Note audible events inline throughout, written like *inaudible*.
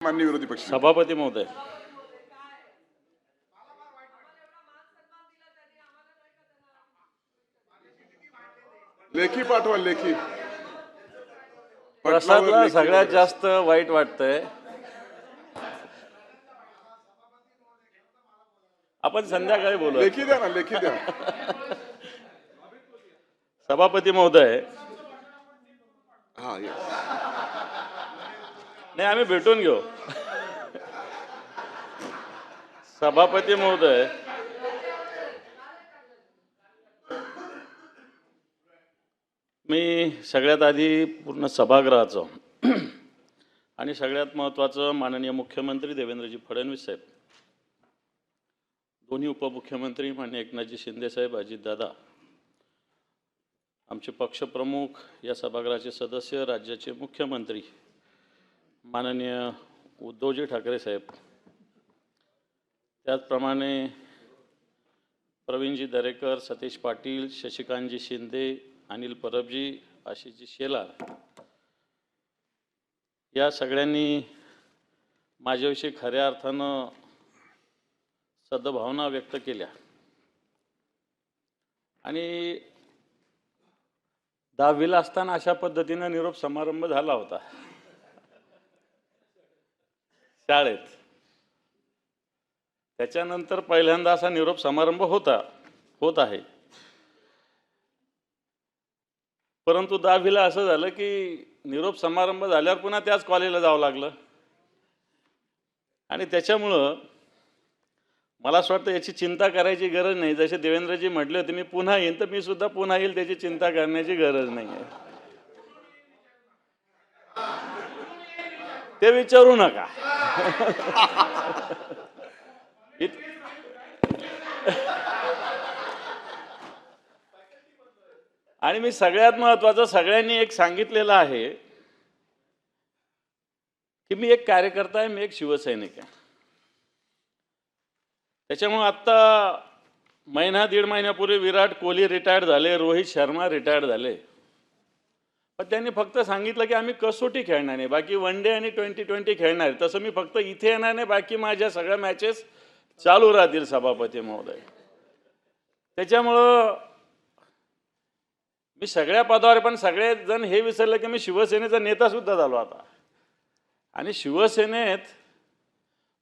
मान्य विरोधी पक्ष. सभापती महोदय. लेखी पाठवा लेखी. प्रसादला सगळ्यात. जास्त वाईट वाटतंय. आपण संध्याकाळी बोलू लेखी द्या ना लेखी द्या. सभापती महोदय. हा येस नाही आम्ही भेटून घेऊ. सभापती महोदय मी सगळ्यात आधी पूर्ण सभागृहाचं आणि सगळ्यात महत्त्वाचं माननीय मुख्यमंत्री देवेंद्रजी फडणवीस साहेब दोन्ही उपमुख्यमंत्री माननीय एकनाथजी शिंदेसाहेब अजितदादा आमचे पक्षप्रमुख या सभागृहाचे सदस्य राज्याचे मुख्यमंत्री माननीय उद्धवजी ठाकरे साहेब त्याचप्रमाणे प्रवीणजी दरेकर सतीश पाटील शशिकांतजी शिंदे अनिल परबजी आशिषजी शेलार या सगळ्यांनी माझ्याविषयी खऱ्या अर्थानं सद्भावना व्यक्त केल्या. आणि दहावीला असताना अशा पद्धतीनं निरोप समारंभ झाला होता. शाळेत. त्याच्यानंतर पहिल्यांदा असा निरोप समारंभ होता होत आहे. परंतु दहावीला असं झालं की निरोप समारंभ झाल्यावर पुन्हा त्याच कॉलेजला जावं लागलं. आणि त्याच्यामुळं मला असं वाटतं याची चिंता करायची गरज नाही. जसे देवेंद्रजी म्हटले होते मी पुन्हा येईन तर मी सुद्धा पुन्हा येईल त्याची चिंता करण्याची गरज नाही आहे. ते विचारू नका. *laughs* इत- आणि मी सगळ्यात महत्वाचं सगळ्यांनी एक सांगितलेलं आहे की मी एक कार्यकर्ता आहे मी एक शिवसैनिक आहे त्याच्यामुळे आत्ता महिना दीड महिन्यापूर्वी विराट कोहली रिटायर्ड झाले रोहित शर्मा रिटायर्ड झाले पण त्यांनी फक्त सांगितलं की आम्ही कसोटी खेळणार नाही बाकी वन डे आणि ट्वेंटी ट्वेंटी खेळणार आहे. तसं मी फक्त इथे येणार नाही बाकी माझ्या सगळ्या मॅचेस चालू राहतील सभापती महोदय. त्याच्यामुळं मी सगळ्या पदावर पण सगळे जण हे विसरलं की मी शिवसेनेचा नेता सुद्धा झालो आता. आणि शिवसेनेत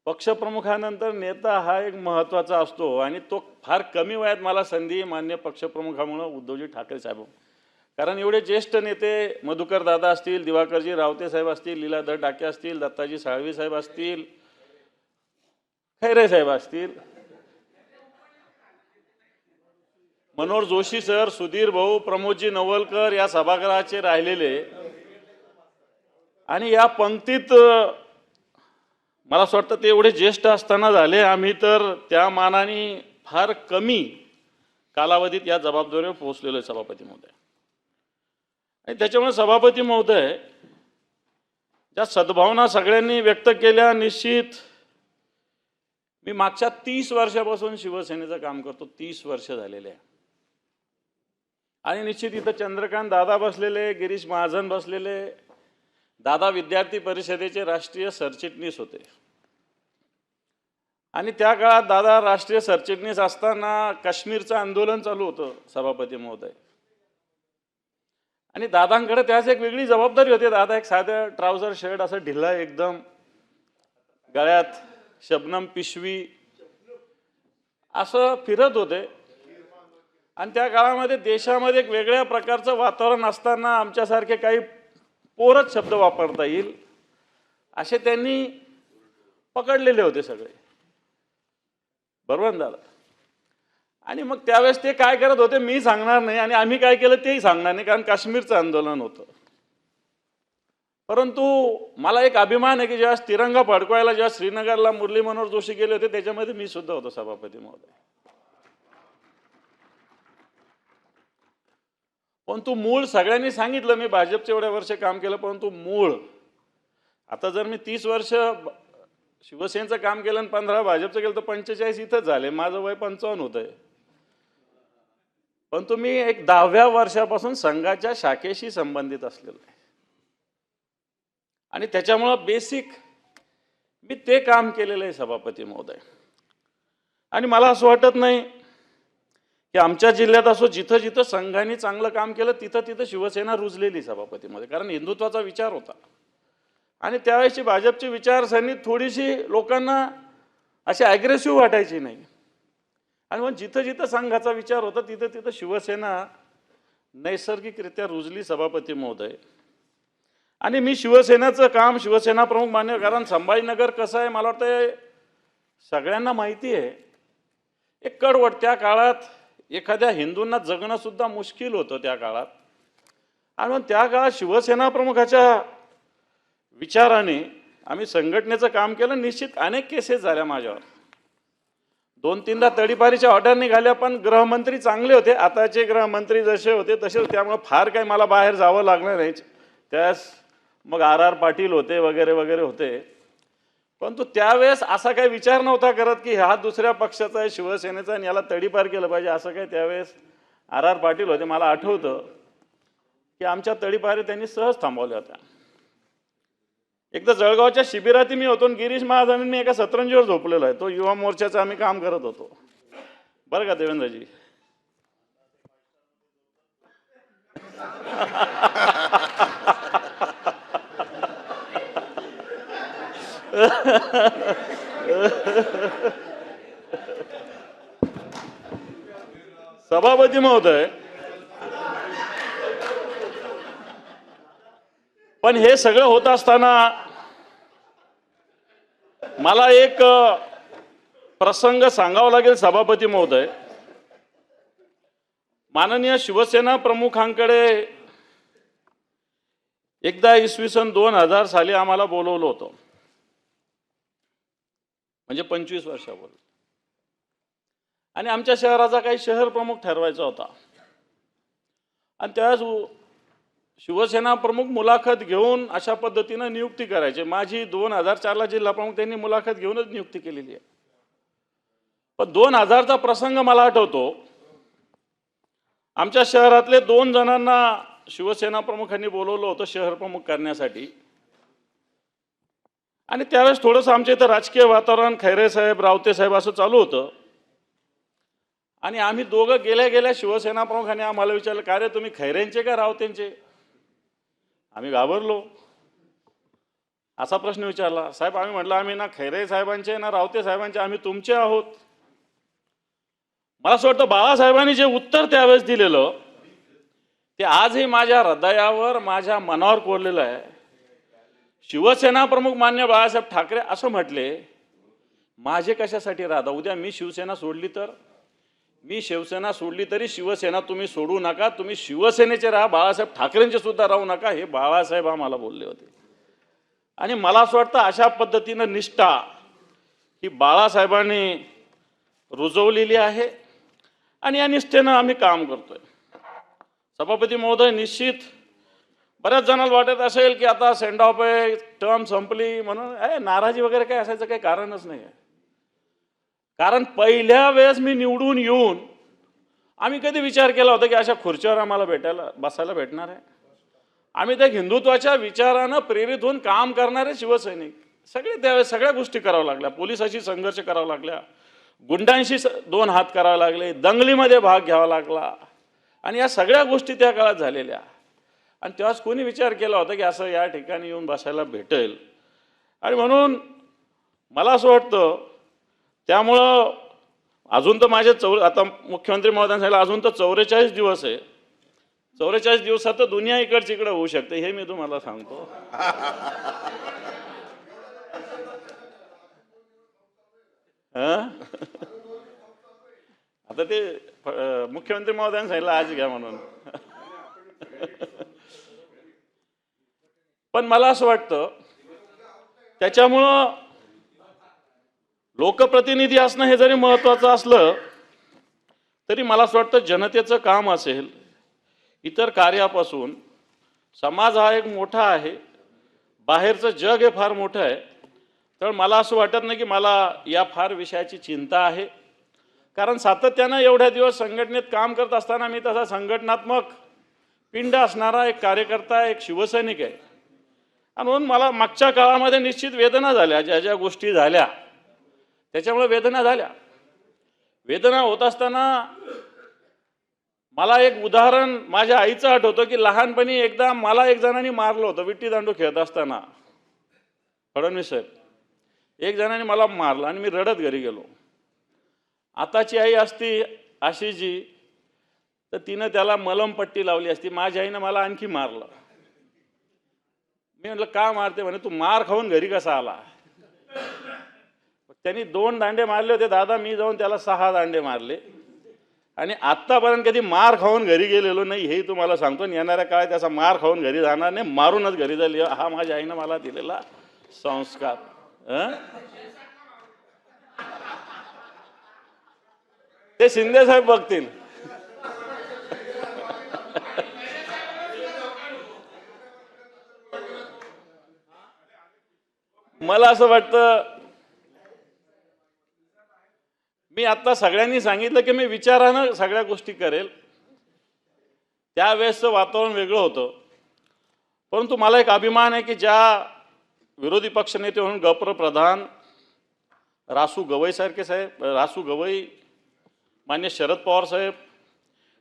पक्षप्रमुखानंतर नेता हा एक महत्त्वाचा असतो आणि तो फार कमी वयात मला संधी मान्य पक्षप्रमुखामुळं उद्धवजी ठाकरे साहेब. कारण एवढे ज्येष्ठ नेते मधुकर दादा असतील दिवाकरजी रावते साहेब असतील लीलाधर डाके असतील दत्ताजी साळवी साहेब असतील खैरे साहेब असतील? मनोहर जोशी सर सुधीर भाऊ प्रमोदजी नवलकर या सभागृहाचे राहिलेले. आणि या पंक्तीत मला असं वाटतं ते एवढे ज्येष्ठ असताना झाले. आम्ही तर त्या मानाने फार कमी कालावधीत या जबाबदारीवर पोहोचलेलो आहे सभापती महोदय. आणि त्याच्यामुळे सभापती महोदय ज्या सद्भावना सगळ्यांनी व्यक्त केल्या निश्चित मी मागच्या तीस वर्षापासून शिवसेनेचं काम करतो. तीस वर्ष झालेले आहे. आणि निश्चित इथं चंद्रकांत दादा बसलेले गिरीश महाजन बसलेले दादा विद्यार्थी परिषदेचे राष्ट्रीय सरचिटणीस होते. आणि त्या काळात दादा राष्ट्रीय सरचिटणीस असताना काश्मीरचं आंदोलन चालू होतं सभापती महोदय. आणि दादांकडे त्याच एक वेगळी जबाबदारी होती. दादा एक साध्या ट्राउझर शर्ट असं ढिला एकदम गळ्यात शबनम पिशवी. असं फिरत होते. आणि त्या काळामध्ये देशामध्ये एक वेगळ्या प्रकारचं वातावरण असताना आमच्यासारखे काही पोरच शब्द वापरता येईल असे त्यांनी पकडलेले होते सगळे. बरोबर ना दादा. आणि मग त्यावेळेस ते काय करत होते मी सांगणार नाही आणि आम्ही काय केलं तेही सांगणार नाही कारण काश्मीरचं आंदोलन होतं. परंतु मला एक अभिमान आहे की जेव्हा तिरंगा फडकवायला जेव्हा श्रीनगरला मुरली मनोहर जोशी गेले होते त्याच्यामध्ये मी सुद्धा होतो सभापती महोदय. परंतु मूळ सगळ्यांनी सांगितलं मी भाजपचे एवढ्या वर्ष काम केलं परंतु मूळ. आता जर मी तीस वर्ष शिवसेनेचं काम केलं आणि पंधरा भाजपचं केलं तर पंचेचाळीस इथंच झाले. माझं वय पंचावन्न होत आहे परंतु मी एक दहाव्या वर्षापासून संघाच्या शाखेशी संबंधित असलेलो आहे. आणि त्याच्यामुळं बेसिक मी ते काम केलेलं आहे सभापती महोदय. आणि मला असं वाटत नाही की आमच्या जिल्ह्यात असो जिथं जिथं संघाने चांगलं काम केलं तिथं तिथं शिवसेना रुजलेली सभापतीमध्ये कारण हिंदुत्वाचा विचार होता. आणि त्यावेळेसची भाजपची विचारसरणी थोडीशी लोकांना अशी ॲग्रेसिव्ह वाटायची नाही. आणि मग जिथं जिथं संघाचा विचार होता तिथं तिथं शिवसेना नैसर्गिकरित्या रुजली सभापती महोदय. आणि मी शिवसेनेचं काम शिवसेना प्रमुख मान्य कारण संभाजीनगर कसं आहे मला वाटतं सगळ्यांना माहिती आहे. एक कडवट त्या काळात एखाद्या हिंदूंना जगणं सुद्धा मुश्किल होतं त्या काळात. आणि मग त्या काळात शिवसेना प्रमुखाच्या विचाराने आम्ही संघटनेचं काम केलं निश्चित अनेक केसेस झाल्या माझ्यावर. दोन तीनदा तडीपारीच्या ऑर्डर निघाल्या पण गृहमंत्री चांगले होते आताचे गृहमंत्री जसे होते तसे त्यामुळं त्यामुळे फार काही मला बाहेर जावं लागलं नाही. त्यास मग आर आर पाटील होते वगैरे वगैरे होते. परंतु त्यावेळेस असा काही विचार नव्हता करत की हा दुसऱ्या पक्षाचा आहे शिवसेनेचा आणि याला तडीपार केलं पाहिजे असं काही त्यावेळेस आर आर पाटील होते. मला आठवतं की आमच्या तडीपारी त्यांनी सहज थांबवल्या होत्या. एकदा जळगावच्या शिबिरात मी होतो आणि गिरीश महाजन मी एका सतरंजीवर झोपलेलो आहे. तो युवा मोर्चाचं आम्ही काम करत होतो. बरं का देवेंद्रजी? *laughs* *laughs* सभापती महोदय. पण हे सगळं होत असताना मला एक प्रसंग सांगावा लागेल सभापती महोदय. माननीय शिवसेना प्रमुखांकडे एकदा इसवी सन दोन हजार साली आम्हाला बोलवलं होतं. म्हणजे पंचवीस वर्षापूर्वी. आणि आमच्या शहराचा काही शहर प्रमुख ठरवायचा होता. आणि त्यावेळेस शिवसेना प्रमुख मुलाखत घेऊन अशा पद्धतीनं नियुक्ती करायची. माझी दोन हजार चारला जिल्हा प्रमुख त्यांनी मुलाखत घेऊनच नियुक्ती केलेली आहे. पण दोन हजारचा प्रसंग मला आठवतो. आमच्या शहरातले दोन जणांना शिवसेना प्रमुखांनी बोलवलं होतं शहर प्रमुख करण्यासाठी. आणि त्यावेळेस थोडंसं आमच्या इथं राजकीय वातावरण खैरे साहेब रावते साहेब असं चालू होतं. आणि आम्ही दोघं गेल्या गेल्या शिवसेना प्रमुखांनी आम्हाला विचारलं का रे तुम्ही खैरेंचे का रावतेंचे? आम्ही घाबरलो. असा प्रश्न विचारला. साहेब आम्ही म्हटलं आम्ही ना खैरे साहेबांचे ना रावते साहेबांचे आम्ही तुमचे आहोत. मला असं वाटतं बाळासाहेबांनी जे उत्तर त्यावेळेस दिलेलं ते आजही माझ्या हृदयावर माझ्या मनावर कोरलेलं आहे. शिवसेना प्रमुख मान्य बाळासाहेब ठाकरे असं म्हटले माझे कशासाठी राहता? उद्या मी शिवसेना सोडली तर? मी शिवसेना सोडली तरी शिवसेना तुम्ही सोडू नका तुम्ही शिवसेनेचे राहा बाळासाहेब ठाकरेंचे सुद्धा राहू नका हे बाळासाहेब आम्हाला बोलले होते. आणि मला असं वाटतं अशा पद्धतीनं निष्ठा ही बाळासाहेबांनी रुजवलेली आहे आणि या निष्ठेनं आम्ही काम करतोय. सभापती महोदय निश्चित बऱ्याच जणांना वाटत असेल की आता सेंड ऑफ आहे टर्म संपली म्हणून. ए नाराजी वगैरे काही असायचं काही कारणच नाही आहे. कारण पहिल्या वेळेस मी निवडून येऊन आम्ही कधी विचार केला होता की अशा खुर्चीवर आम्हाला भेटायला बसायला भेटणार आहे? आम्ही त्या हिंदुत्वाच्या विचारानं प्रेरित होऊन काम करणारे शिवसैनिक. सगळे त्यावेळेस सगळ्या गोष्टी कराव्या लागल्या. पोलिसाशी संघर्ष करावा लागल्या. गुंडांशी दोन हात करावे लागले. दंगलीमध्ये भाग घ्यावा लागला. आणि या सगळ्या गोष्टी त्या काळात झालेल्या. आणि तेव्हाच कोणी विचार केला होता की असं या ठिकाणी येऊन बसायला भेटेल. आणि म्हणून मला असं वाटतं त्यामुळं अजून तर माझे चौ आता मुख्यमंत्री महोदयांनी सांगितलं अजून तर चौवेचाळीस दिवस आहे. चौवेचाळीस दिवसात तर दुनिया इकडची इकडे होऊ शकते हे मी तुम्हाला सांगतो. *laughs* आता ते मुख्यमंत्री महोदयांनी सांगितलं आज घ्या म्हणून. *laughs* पण मला असं वाटतं त्याच्यामुळं लोकप्रतिनिधी असणं हे जरी महत्वाचं असलं तरी मला असं वाटतं जनतेचं काम असेल इतर कार्यापासून समाज हा एक मोठा आहे बाहेरचं जग हे फार मोठं आहे तर मला असं वाटत नाही की मला या फार विषयाची चिंता आहे. कारण सातत्यानं एवढ्या दिवस संघटनेत काम करत असताना मी तसा संघटनात्मक पिंड असणारा एक कार्यकर्ता एक शिवसैनिक आहे. आणि म्हणून मला मागच्या काळामध्ये निश्चित वेदना झाल्या ज्या ज्या गोष्टी झाल्या. त्याच्यामुळे वेदना झाल्या. वेदना होत असताना मला एक उदाहरण माझ्या आईचं आठवतं की लहानपणी एकदा मला एक जणांनी मारलं होतं विट्टी दांडू खेळत असताना. फडणवीस साहेब. एक जणाने मला मारलं आणि मी रडत घरी गेलो. आताची आई असती आशीजी तर तिनं त्याला मलमपट्टी लावली असती. माझ्या आईनं मला आणखी मारलं. मी म्हटलं का मारते? म्हणे तू मार खाऊन घरी कसा आला? त्यांनी दोन दांडे मारले होते दादा मी जाऊन त्याला सहा दांडे मारले. आणि आत्तापर्यंत कधी मार खाऊन घरी गेलेलो नाही हेही तुम्हाला सांगतो. आणि येणाऱ्या काळात त्याचा मार खाऊन घरी जाणार नाही मारूनच घरी झाली हा माझ्या आईनं मला दिलेला संस्कार. ते शिंदे साहेब बघतील. मला असं वाटतं मी आता सगळ्यांनी सांगितलं की मी विचारानं सगळ्या गोष्टी करेल. त्यावेळेसचं वातावरण वेगळं होतं. परंतु मला एक अभिमान आहे की ज्या विरोधी पक्षनेते म्हणून गप्र प्रधान रासू गवईसारखे साहेब रासू गवई मान्य शरद पवार साहेब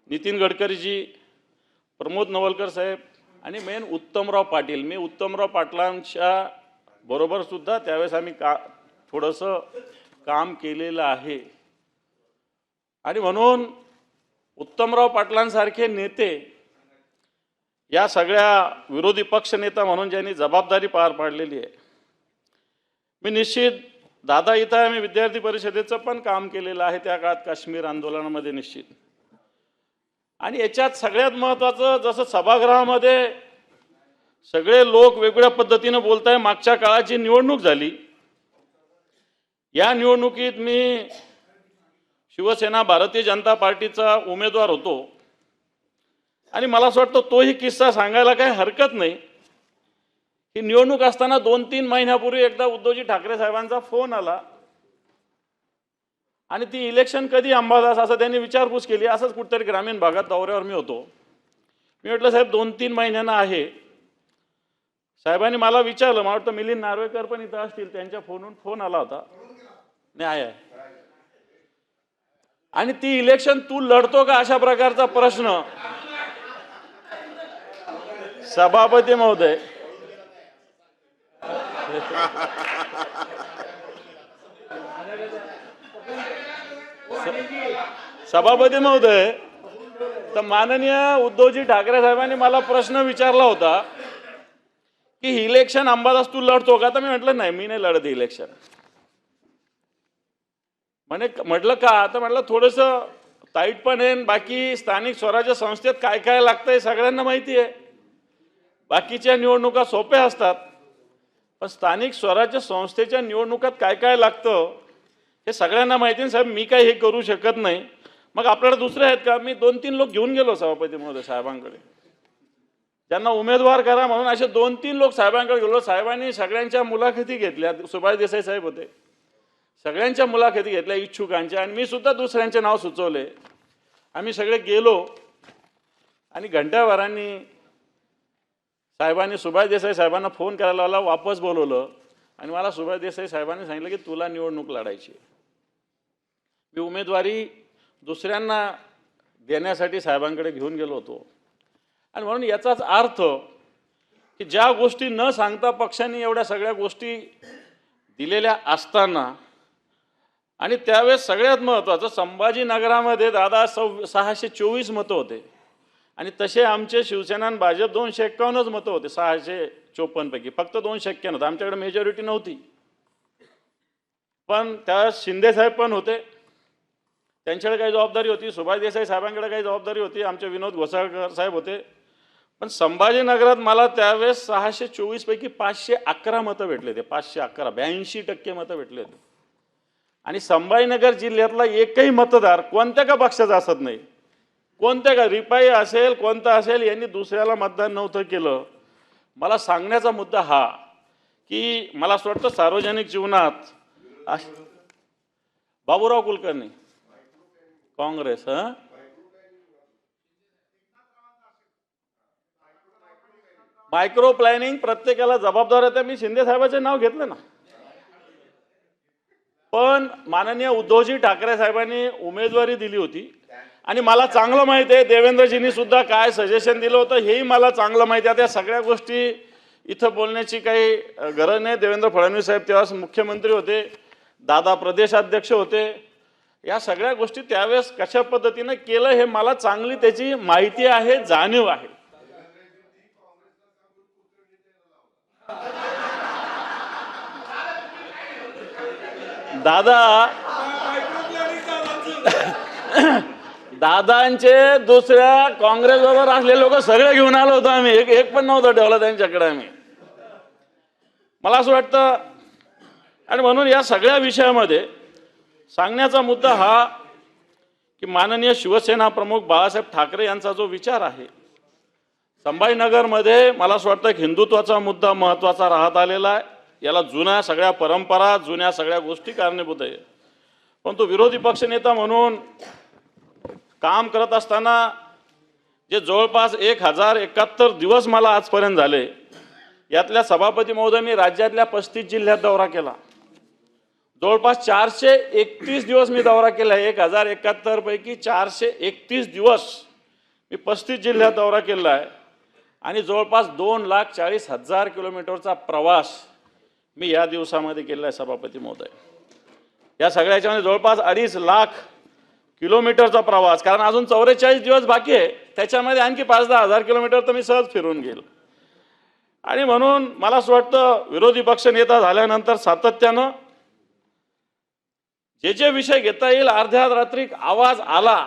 नितीन गडकरीजी प्रमोद नवलकर साहेब आणि मेन उत्तमराव पाटील. मी उत्तमराव पाटलांच्या बरोबरसुद्धा त्यावेळेस आम्ही का थोडंसं काम केलेलं आहे. आणि म्हणून उत्तमराव पाटलांसारखे नेते या सगळ्या विरोधी पक्षनेता म्हणून ज्यांनी जबाबदारी पार पाडलेली आहे. मी निश्चित दादा इथं आम्ही विद्यार्थी परिषदेचं पण काम केलेलं आहे त्या काळात काश्मीर आंदोलनामध्ये निश्चित. आणि याच्यात सगळ्यात महत्त्वाचं जसं सभागृहामध्ये सगळे लोक वेगवेगळ्या पद्धतीनं बोलत आहे मागच्या काळाची निवडणूक झाली. या निवडणुकीत मी शिवसेना भारतीय जनता पार्टीचा उमेदवार होतो. आणि मला असं वाटतं तोही किस्सा सांगायला काही हरकत नाही. ही निवडणूक असताना दोन तीन महिन्यापूर्वी एकदा उद्धवजी ठाकरे साहेबांचा फोन आला. आणि ती इलेक्शन कधी अंबादास असं त्यांनी विचारपूस केली. असंच कुठेतरी ग्रामीण भागात दौऱ्यावर मी होतो. मी म्हटलं साहेब दोन तीन महिन्यानं आहे. साहेबांनी मला विचारलं मला वाटतं मिलिंद नार्वेकर पण इथं असतील त्यांच्या फोनवरून फोन आला होता. नाही आहे. आणि ती इलेक्शन तू लढतो का अशा प्रकारचा प्रश्न? सभापती महोदय. सभापती महोदय तर माननीय उद्धवजी ठाकरे साहेबांनी मला प्रश्न विचारला होता. की इलेक्शन अंबादास तू लढतो का? तर मी म्हटलं नाही मी नाही लढत इलेक्शन म्हणे म्हटलं का? तर म्हटलं थोडंसं ताईट पण आहे बाकी स्थानिक स्वराज्य संस्थेत काय काय लागतंय सगळ्यांना माहिती आहे. बाकीच्या निवडणुका सोप्या असतात पण स्थानिक स्वराज्य संस्थेच्या निवडणुकात काय काय लागतं हे सगळ्यांना माहिती आहे साहेब मी काय हे करू शकत नाही. मग आपल्याला दुसरे आहेत का? मी दोन तीन लोक घेऊन गेलो सभापती महोदय साहेबांकडे. त्यांना उमेदवार करा म्हणून असे दोन तीन लोक साहेबांकडे गेलो. साहेबांनी सगळ्यांच्या मुलाखती घेतल्या. सुभाष देसाई साहेब होते. सगळ्यांच्या मुलाखती घेतल्या इच्छुकांच्या. आणि मी सुद्धा दुसऱ्यांचे नाव सुचवले. आम्ही सगळे गेलो. आणि घंट्याभरांनी साहेबांनी सुभाष देसाई साहेबांना फोन करायला लावला वापस बोलवलं. आणि मला सुभाष देसाई साहेबांनी सांगितलं की तुला निवडणूक लढायची मी उमेदवारी दुसऱ्यांना देण्यासाठी साहेबांकडे घेऊन गेलो होतो. आणि म्हणून याचाच अर्थ की ज्या गोष्टी न सांगता पक्षांनी एवढ्या सगळ्या गोष्टी दिलेल्या असताना आणि त्यावेळेस सगळ्यात महत्त्वाचं संभाजीनगरामध्ये दादा सव सहाशे चोवीस मतं होते. आणि तसे आमचे शिवसेना आणि भाजप दोनशे एक्कावन्नच मतं होते सहाशे चोपन्नपैकी फक्त दोनशे एक्क्याण्णव आमच्याकडे मेजॉरिटी नव्हती. पण त्या शिंदेसाहेब पण होते. त्यांच्याकडे काही जबाबदारी होती. सुभाष देसाई साहेबांकडे काही जबाबदारी होती. आमचे विनोद घोसाळकर साहेब होते. पण संभाजीनगरात मला त्यावेळेस सहाशे चोवीसपैकी पाचशे अकरा मतं भेटले होते. पाचशे अकरा ब्याऐंशी टक्के मतं भेटले होते. आणि संभाजीनगर जिल्ह्यातला एकही मतदार कोणत्या का पक्षाचा असत नाही? कोणत्या का? रिपाई असेल कोणता असेल यांनी दुसऱ्याला मतदान नव्हतं केलं. मला सांगण्याचा मुद्दा हा की मला असं वाटतं सार्वजनिक जीवनात बाबूराव कुलकर्णी. काँग्रेस हां? मायक्रो प्लॅनिंग प्रत्येकाला जबाबदार आहे मी शिंदे साहेबाचे नाव घेतलं ना. पण माननीय उद्धवजी ठाकरे साहेबांनी उमेदवारी दिली होती. आणि मला चांगलं माहिती आहे देवेंद्रजींनी सुद्धा काय सजेशन दिलं होतं हेही मला चांगलं माहिती आहे. त्या सगळ्या गोष्टी इथं बोलण्याची काही गरज नाही. देवेंद्र फडणवीस साहेब तेव्हा मुख्यमंत्री होते दादा प्रदेशाध्यक्ष होते. या सगळ्या गोष्टी त्यावेळेस कशा पद्धतीनं केलं हे मला चांगली त्याची माहिती आहे जाणीव आहे. दादा. दादांचे दुसऱ्या काँग्रेस बरोबर असलेले लोक सगळे घेऊन आलो होतो आम्ही. एक एक पण नव्हतं ठेवलं त्यांच्याकडे आम्ही. मला असं वाटतं आणि म्हणून या सगळ्या विषयामध्ये सांगण्याचा मुद्दा हा की माननीय शिवसेना प्रमुख बाळासाहेब ठाकरे यांचा जो विचार आहे संभाजीनगरमध्ये मला असं वाटतं की हिंदुत्वाचा मुद्दा महत्त्वाचा राहत आलेला आहे. याला जुन्या सगळ्या परंपरा जुन्या सगळ्या गोष्टी कारणीभूत आहे. पण तो विरोधी पक्षनेता म्हणून काम करत असताना जे जवळपास एक हजार एकाहत्तर दिवस मला आजपर्यंत झाले यातल्या सभापती महोदय मी राज्यातल्या पस्तीस जिल्ह्यात दौरा केला. जवळपास चारशे एकतीस दिवस मी दौरा केला एक हजार एकाहत्तरपैकी चारशे एकतीस दिवस मी पस्तीस जिल्ह्यात दौरा केला आहे. आणि जवळपास दोन लाख चाळीस हजार किलोमीटरचा प्रवास मी या दिवसामध्ये केलेला आहे सभापती महोदय. या सगळ्याच्यामध्ये जवळपास अडीच लाख किलोमीटरचा प्रवास कारण अजून चौवेचाळीस दिवस बाकी आहे त्याच्यामध्ये आणखी पाच दहा हजार किलोमीटर तर मी सहज फिरून घेईल. आणि म्हणून मला असं वाटतं विरोधी पक्ष नेता झाल्यानंतर सातत्यानं जे जे विषय घेता येईल अर्ध्या रात्री आवाज आला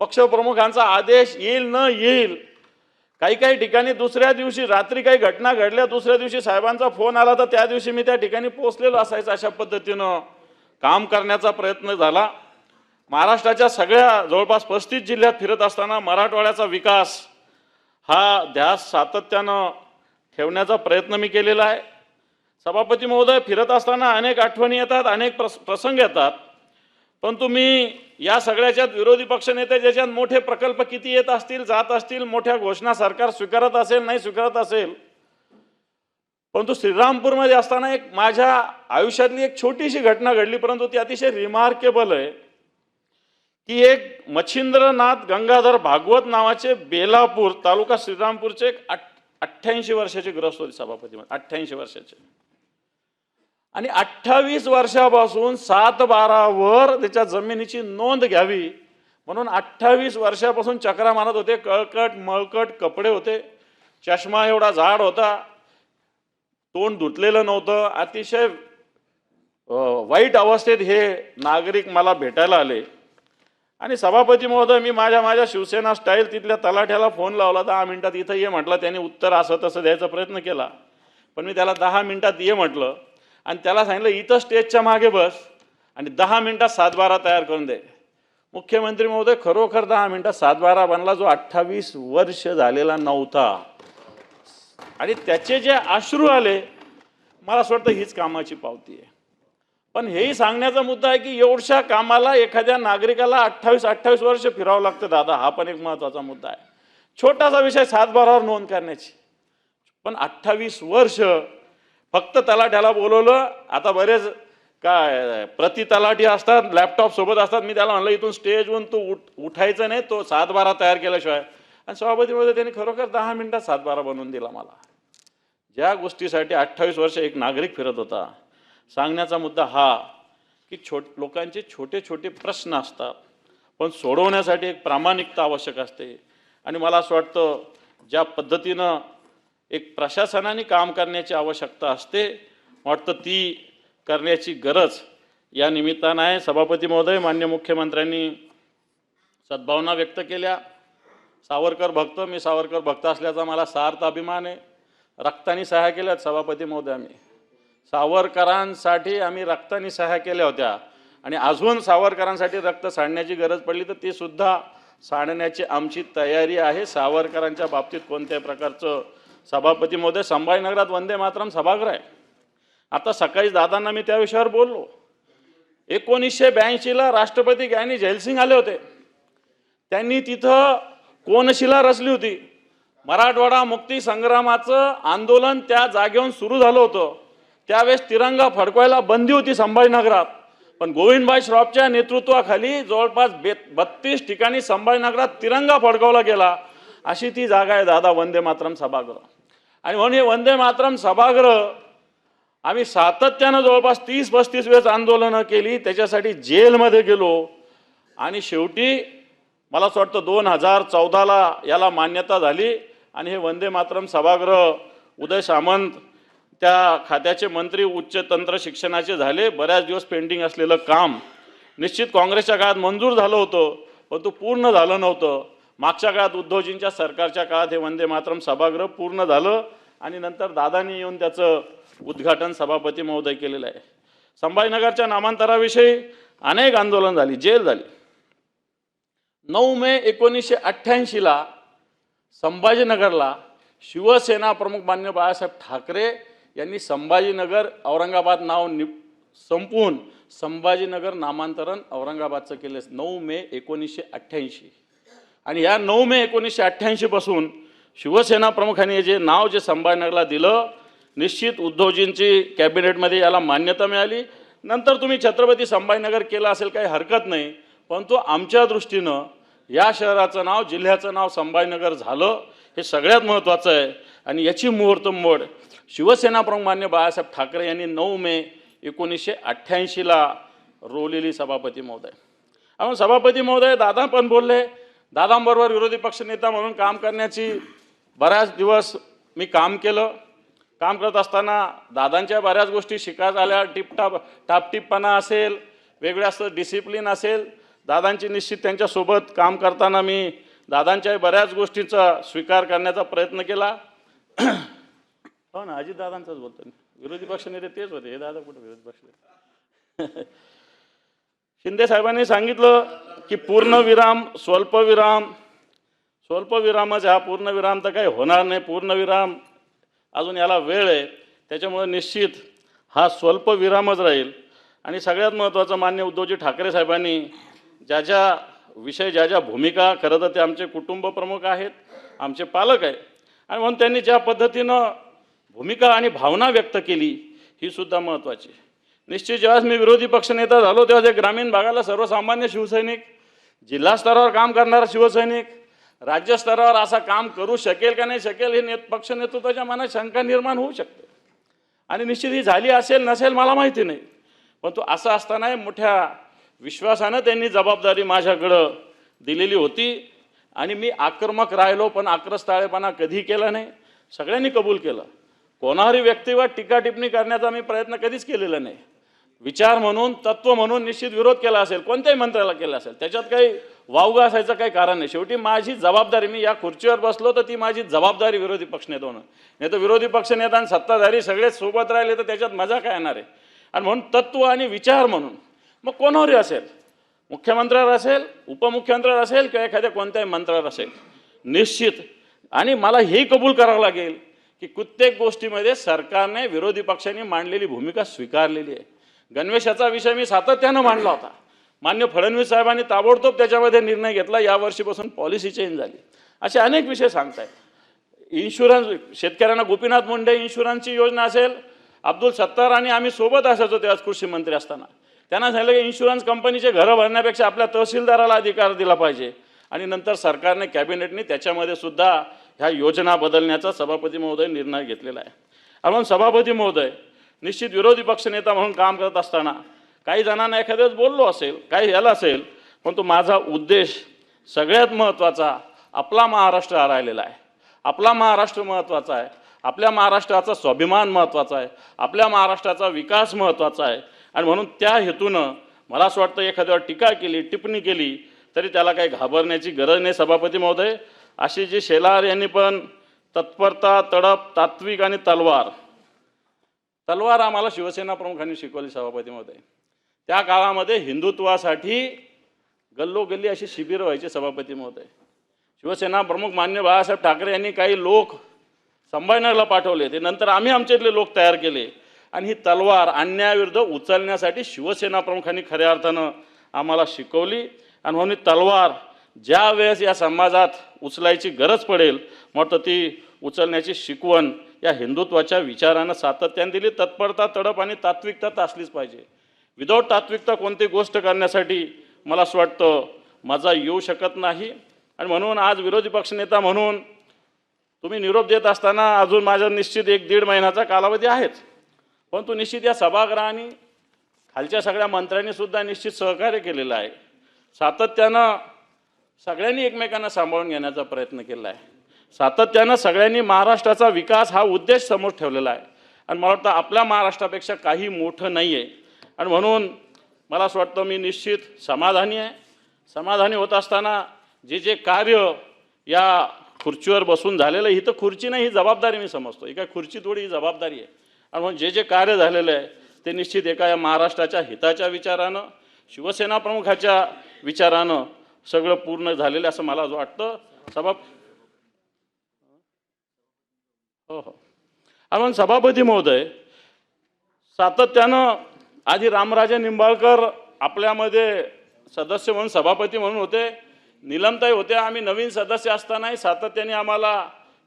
पक्षप्रमुखांचा आदेश येईल न येईल काही काही ठिकाणी दुसऱ्या दिवशी रात्री काही घटना घडल्या दुसऱ्या दिवशी साहेबांचा फोन आला तर त्या दिवशी मी त्या ठिकाणी पोहोचलेलो असायचं अशा पद्धतीनं. काम करण्याचा प्रयत्न झाला. महाराष्ट्राच्या सगळ्या जवळपास पस्तीस जिल्ह्यात फिरत असताना मराठवाड्याचा विकास हा ध्यास सातत्यानं ठेवण्याचा प्रयत्न मी केलेला आहे. सभापती महोदय फिरत असताना अनेक आठवणी येतात अनेक प्रस प्रसंग येतात. परंतु मी या सगळ्याच्यात विरोधी पक्षनेते ज्याच्यात मोठे प्रकल्प किती येत असतील जात असतील मोठ्या घोषणा सरकार स्वीकारत असेल नाही स्वीकारत असेल परंतु श्रीरामपूरमध्ये असताना एक माझ्या आयुष्यातली एक छोटीशी घटना घडली परंतु ती अतिशय रिमार्केबल आहे. की एक मच्छिंद्रनाथ गंगाधर भागवत नावाचे बेलापूर तालुका श्रीरामपूरचे एक अठ्ठ्याऐंशी वर्षाचे ग्रस्त होते सभापती अठ्ठ्याऐंशी वर्षाचे. आणि अठ्ठावीस वर्षापासून सात बारावर त्याच्या जमिनीची नोंद घ्यावी. म्हणून अठ्ठावीस वर्षापासून चक्रा मारत होते. कळकट मळकट कपडे होते. चष्मा एवढा झाड होता. तोंड धुतलेलं नव्हतं. अतिशय वाईट अवस्थेत हे नागरिक मला भेटायला आले. आणि सभापती महोदय मी माझ्या माझ्या शिवसेना स्टाईल तिथल्या तलाठ्याला फोन लावला. दहा मिनिटात इथं ये म्हटलं. त्याने उत्तर असं तसं द्यायचा प्रयत्न केला. पण मी त्याला दहा मिनिटात ये म्हटलं. आणि त्याला सांगितलं इथं स्टेजच्या मागे बस आणि दहा मिनटात सातबारा तयार करून दे. मुख्यमंत्री महोदय खरोखर दहा मिनटात सातबारा बनला जो अठ्ठावीस वर्ष झालेला नव्हता. आणि त्याचे जे अश्रू आले मला असं वाटतं हीच कामाची पावती आहे. पण हेही सांगण्याचा मुद्दा आहे की एवढशा कामाला एखाद्या नागरिकाला अठ्ठावीस अठ्ठावीस वर्ष फिरावं लागतं दादा. हा पण एक महत्त्वाचा मुद्दा आहे. छोटासा विषय सातबारावर नोंद करण्याची. पण अठ्ठावीस वर्ष फक्त तलाठ्याला बोलवलं. आता बरेच काय प्रति तलाठी असतात लॅपटॉप सोबत असतात. मी त्याला म्हणलं इथून स्टेजवरून तू उठ उठायचं नाही तो सातबारा तयार केल्याशिवाय. आणि सभापतीमध्ये त्यांनी खरोखर दहा मिनिटात सातबारा बनवून दिला मला. ज्या गोष्टीसाठी अठ्ठावीस वर्ष एक नागरिक फिरत होता सांगण्याचा मुद्दा हा की छोट लोकांचे छोटे छोटे प्रश्न असतात. पण सोडवण्यासाठी एक प्रामाणिकता आवश्यक असते. आणि मला असं वाटतं ज्या पद्धतीनं एक प्रशासनाने काम करण्याची आवश्यकता असते. वाटतं ती करण्याची गरज या निमित्तानं आहे. सभापती महोदय मान्य मुख्यमंत्र्यांनी सद्भावना व्यक्त केल्या. सावरकर भक्त मी सावरकर भक्त असल्याचा मला सार्थ अभिमान आहे. रक्ताने सहाय्य केल्यात सभापती महोदय आम्ही. सावरकरांसाठी आम्ही रक्ताने सह्या केल्या होत्या. आणि अजून सावरकरांसाठी रक्त सांडण्याची गरज पडली तर ती सुद्धा सांडण्याची आमची तयारी आहे. सावरकरांच्या बाबतीत कोणत्याही प्रकारचं सभापती महोदय संभाजीनगरात वंदे मातरम सभागृह आहे. आता सकाळी दादांना मी त्या विषयावर बोललो. एकोणीसशे ब्याऐंशीला राष्ट्रपती ग्यानी जैलसिंग आले होते. त्यांनी तिथं कोनशिला रचली होती. मराठवाडा मुक्ती संग्रामाचं आंदोलन त्या जागेहून सुरू झालं होतं. त्यावेळेस तिरंगा फडकवायला बंदी होती संभाजीनगरात. पण गोविंदभाई श्रॉफच्या नेतृत्वाखाली जवळपास बे बत्तीस ठिकाणी संभाजीनगरात तिरंगा फडकवला गेला. अशी ती जागा आहे दादा वंदे मातरम सभागृह. आणि म्हणून हे वंदे मातरम सभागृह आम्ही सातत्यानं जवळपास तीस पस्तीस वेळेस आंदोलनं केली त्याच्यासाठी जेलमध्ये गेलो. आणि शेवटी मला असं वाटतं दोन हजार चौदाला याला मान्यता झाली आणि हे वंदे मातरम सभागृह उदय सामंत त्या खात्याचे मंत्री उच्च तंत्र शिक्षणाचे झाले. बऱ्याच दिवस पेंडिंग असलेलं काम निश्चित काँग्रेसच्या काळात मंजूर झालं होतं पण तो पूर्ण झालं नव्हतं. मागच्या काळात उद्धवजींच्या सरकारच्या काळात हे वंदे मातरम सभागृह पूर्ण झालं. आणि नंतर दादांनी येऊन त्याचं उद्घाटन सभापती महोदय केलेलं आहे. संभाजीनगरच्या नामांतराविषयी अनेक आंदोलन झाली जेल झाली. नऊ मे एकोणीसशे अठ्ठ्याऐंशीला संभाजीनगरला शिवसेना प्रमुख मान्य बाळासाहेब ठाकरे यांनी संभाजीनगर औरंगाबाद नाव नि संपवून संभाजीनगर नामांतरण औरंगाबादचं केलं नऊ मे एकोणीसशे अठ्ठ्याऐंशी. आणि या नऊ मे एकोणीसशे अठ्ठ्याऐंशीपासून शिवसेना प्रमुखांनी हे जे नाव जे संभाजीनगरला दिलं निश्चित उद्धवजींची कॅबिनेटमध्ये याला मान्यता मिळाली. नंतर तुम्ही छत्रपती संभाजीनगर केला असेल काही हरकत नाही परंतु आमच्या दृष्टीनं या शहराचं नाव जिल्ह्याचं नाव संभाजीनगर झालं हे सगळ्यात महत्त्वाचं आहे. आणि याची मुहूर्तमोड शिवसेना प्रमुख मान्य बाळासाहेब ठाकरे यांनी नऊ मे एकोणीसशे अठ्ठ्याऐंशीला रोवलेली सभापती महोदय. आपण सभापती महोदय दादा पण बोलले. दादांबरोबर विरोधी पक्षनेता म्हणून काम करण्याची बऱ्याच दिवस मी काम केलं. काम करत असताना दादांच्या बऱ्याच गोष्टी शिकायत आल्या. टिपटाप टापटिपपणा असेल वेगळं असं डिसिप्लिन असेल. दादांची निश्चित त्यांच्यासोबत काम करताना मी दादांच्या बऱ्याच गोष्टींचा स्वीकार करण्याचा प्रयत्न केला. हो ना अजित दादांचाच बोलतो मी. विरोधी पक्षनेते तेच होते. हे दादा कुठे विरोधी पक्ष शिंदे साहेबांनी सांगितलं की पूर्णविराम स्वल्पविराम स्वल्पविरामच हा पूर्णविराम तर काही होणार नाही. पूर्णविराम अजून याला वेळ आहे. त्याच्यामुळं निश्चित हा स्वल्पविरामच राहील. आणि सगळ्यात महत्त्वाचं मान्य उद्धवजी ठाकरे साहेबांनी ज्या ज्या विषय ज्या ज्या भूमिका खरं तर ते आमचे कुटुंब प्रमुख आहेत आमचे पालक आहे आणि म्हणून त्यांनी ज्या पद्धतीनं भूमिका आणि भावना व्यक्त केली ही सुद्धा महत्त्वाची. निश्चित जेव्हाच मी विरोधी पक्षनेता झालो तेव्हा जे ग्रामीण भागाला सर्वसामान्य शिवसैनिक जिल्हा स्तरावर काम करणारा शिवसैनिक राज्यस्तरावर असा काम करू शकेल का नाही शकेल हे नेत पक्ष नेतृत्वाच्या मनात शंका निर्माण होऊ शकते. आणि निश्चित ही झाली असेल नसेल मला माहिती नाही. पण तो असं असताना मोठ्या विश्वासानं त्यांनी जबाबदारी माझ्याकडं दिलेली होती. आणि मी आक्रमक राहिलो पण आक्रस्ताळेपणा कधी केला नाही? सगळ्यांनी कबूल केलं. कोणावरही व्यक्तीवर टीका टिप्पणी करण्याचा मी प्रयत्न कधीच केलेला नाही. विचार म्हणून तत्व म्हणून निश्चित विरोध केला असेल कोणत्याही मंत्र्याला केला असेल त्याच्यात काही वावगा असायचं काही कारण नाही. शेवटी माझी जबाबदारी मी या खुर्चीवर बसलो तर ती माझी जबाबदारी विरोधी पक्षनेता नाही तर विरोधी पक्षनेता आणि सत्ताधारी सगळेच सोबत राहिले तर त्याच्यात मजा काय येणार आहे? आणि म्हणून तत्व आणि विचार म्हणून मग कोणावरही असेल? मुख्यमंत्र्यावर असेल उपमुख्यमंत्र्यावर असेल किंवा एखाद्या कोणत्याही मंत्र्यावर असेल? निश्चित. आणि मला हे कबूल करावं लागेल की प्रत्येक गोष्टीमध्ये सरकारने विरोधी पक्षांनी मांडलेली भूमिका स्वीकारलेली आहे. गणवेशाचा विषय मी सातत्यानं मांडला होता. मान्य फडणवीस साहेबांनी ताबडतोब त्याच्यामध्ये निर्णय घेतला. या वर्षीपासून पॉलिसी चेंज झाली. असे अनेक विषय सांगतायत. इन्शुरन्स शेतकऱ्यांना गोपीनाथ मुंडे इन्शुरन्सची योजना असेल अब्दुल सत्तार आणि आम्ही सोबत असायचो तेव्हा कृषी मंत्री असताना. त्यांना सांगितलं की इन्शुरन्स कंपनीचे घरं भरण्यापेक्षा आपल्या तहसीलदाराला अधिकार दिला पाहिजे. आणि नंतर सरकारने कॅबिनेटने त्याच्यामध्ये सुद्धा ह्या योजना बदलण्याचा सभापती महोदय निर्णय घेतलेला आहे. म्हणून सभापती महोदय निश्चित विरोधी पक्षनेता म्हणून काम करत असताना काही जणांना एखाद्याच बोललो असेल काही ह्याला असेल पण तो माझा उद्देश सगळ्यात महत्त्वाचा आपला महाराष्ट्र हा राहिलेला आहे. आपला महाराष्ट्र महत्त्वाचा आहे. आपल्या महाराष्ट्राचा स्वाभिमान महत्त्वाचा आहे. आपल्या महाराष्ट्राचा विकास महत्त्वाचा आहे. आणि म्हणून त्या हेतूनं मला असं वाटतं एखाद्यावर टीका केली टिप्पणी केली तरी त्याला काही घाबरण्याची गरज नाही सभापती महोदय. अशी जी शेलार यांनी पण तत्परता तडप तात्विक आणि तलवार तलवार आम्हाला शिवसेना प्रमुखांनी शिकवली सभापती त्या काळामध्ये हिंदुत्वासाठी गल्लोगल्ली अशी शिबिरं व्हायची सभापती महोदय शिवसेना प्रमुख मान्य बाळासाहेब ठाकरे यांनी काही लोक संभाजीनगरला पाठवले. ते नंतर आम्ही आमच्यातले लोक तयार केले. आणि ही तलवार अन्यायाविरुद्ध उचलण्यासाठी शिवसेना प्रमुखांनी खऱ्या अर्थानं आम्हाला शिकवली. आणि म्हणून तलवार ज्या वेळेस या समाजात उचलायची गरज पडेल मग ती उचलण्याची शिकवण या हिंदुत्वाच्या विचारानं सातत्याने दिली तत्परता तडप आणि तात्विकता तर असलीच पाहिजे. विदाऊट तात्विकता कोणती गोष्ट करण्यासाठी मला असं वाटतं माझा येऊ शकत नाही. आणि म्हणून आज विरोधी पक्षनेता म्हणून तुम्ही निरोप देत असताना अजून माझा निश्चित एक दीड महिन्याचा कालावधी आहेच. परंतु निश्चित या सभागृहाने खालच्या सगळ्या मंत्र्यांनी सुद्धा निश्चित सहकार्य केलेलं आहे. सातत्यानं सगळ्यांनी एकमेकांना सांभाळून घेण्याचा प्रयत्न केला आहे. सातत्यानं सगळ्यांनी महाराष्ट्राचा विकास हा उद्देश समोर ठेवलेला आहे. आणि मला वाटतं आपल्या महाराष्ट्रापेक्षा काही मोठं नाही आहे आणि म्हणून मला असं वाटतं मी निश्चित समाधानी आहे. समाधानी होत असताना जे जे कार्य या खुर्चीवर बसून झालेलं आहे, ही तर खुर्ची नाही ही जबाबदारी मी समजतो. ही काय खुर्ची थोडी ही जबाबदारी आहे. आणि म्हणून जे जे कार्य झालेलं आहे ते निश्चित एका या महाराष्ट्राच्या हिताच्या विचारानं शिवसेना प्रमुखाच्या विचारानं सगळं पूर्ण झालेलं असं मला वाटतं. सभा हो हो. आम्हाला सभापती महोदय सातत्यानं आधी रामराजे निंबाळकर आपल्यामध्ये सदस्य म्हणून सभापती म्हणून होते. निलमताई होत्या आम्ही नवीन सदस्य असतानाही सातत्याने आम्हाला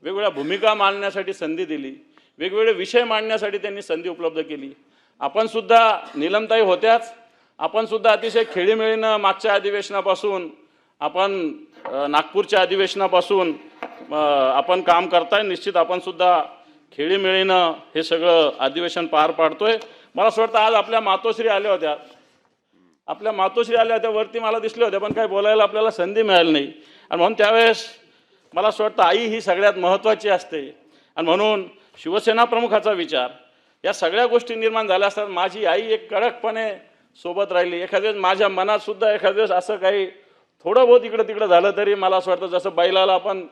वेगवेगळ्या भूमिका मांडण्यासाठी संधी दिली. वेगवेगळे विषय मांडण्यासाठी त्यांनी संधी उपलब्ध केली. आपण सुद्धा निलमताई होत्याच. आपण सुद्धा अतिशय खेळीमेळीनं मागच्या अधिवेशनापासून आपण नागपूरच्या अधिवेशनापासून आपण काम करताय निश्चित आपण सुद्धा खेळीमेळीनं हे सगळं अधिवेशन पार पाडतोय. मला असं वाटतं आज आपल्या मातोश्री आल्या होत्या. आपल्या मातोश्री आल्या होत्या वरती मला दिसल्या होत्या पण काही बोलायला आपल्याला संधी मिळाली नाही. आणि म्हणून त्यावेळेस मला असं वाटतं आई ही सगळ्यात महत्त्वाची असते. आणि म्हणून शिवसेना प्रमुखाचा विचार या सगळ्या गोष्टी निर्माण झाल्या असतात. माझी आई एक कडकपणे सोबत राहिली. एखाद्या वेळेस माझ्या मनात सुद्धा एखाद्या वेळेस असं काही थोडं बहुत इकडं तिकडं झालं तरी मला असं वाटतं जसं बैलाला आपण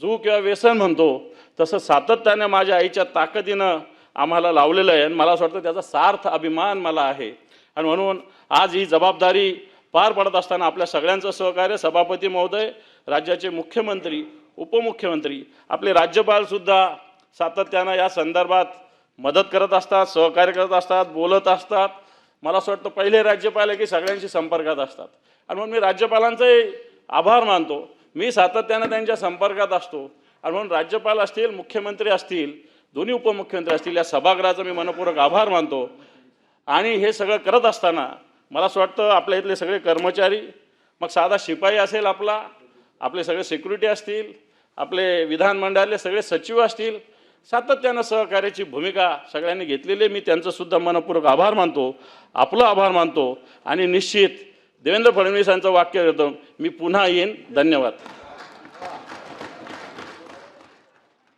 जू किंवा व्यसन म्हणतो तसं सातत्याने माझ्या आईच्या ताकदीनं आम्हाला लावलेलं आहे. आणि मला असं वाटतं त्याचा सार्थ अभिमान मला आहे. आणि म्हणून आज ही जबाबदारी पार पडत असताना आपल्या सगळ्यांचं सहकार्य सभापती महोदय राज्याचे मुख्यमंत्री उपमुख्यमंत्री आपले राज्यपालसुद्धा सातत्यानं या संदर्भात मदत करत असतात सहकार्य करत असतात बोलत असतात. मला असं वाटतं पहिले राज्यपाल आहे की सगळ्यांशी संपर्कात असतात. आणि म्हणून मी राज्यपालांचाही आभार मानतो. मी सातत्यानं त्यांच्या संपर्कात असतो. आणि म्हणून राज्यपाल असतील मुख्यमंत्री असतील दोन्ही उपमुख्यमंत्री असतील या सभागृहाचा मी मनपूर्वक आभार मानतो. आणि हे सगळं करत असताना मला असं वाटतं आपल्या इथले सगळे कर्मचारी मग साधा शिपाई असेल आपला आपले सगळे सिक्युरिटी असतील आपले विधानमंडळातले सगळे सचिव असतील सातत्यानं सहकार्याची भूमिका सगळ्यांनी घेतलेली मी त्यांचंसुद्धा मनपूर्वक आभार मानतो. आपलं आभार मानतो. आणि निश्चित देवेंद्र फडणवीसांचं वाक्य होतं मी पुन्हा येईन धन्यवाद.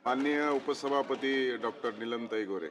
माननीय उपसभापती डॉक्टर निलमताई गोरे.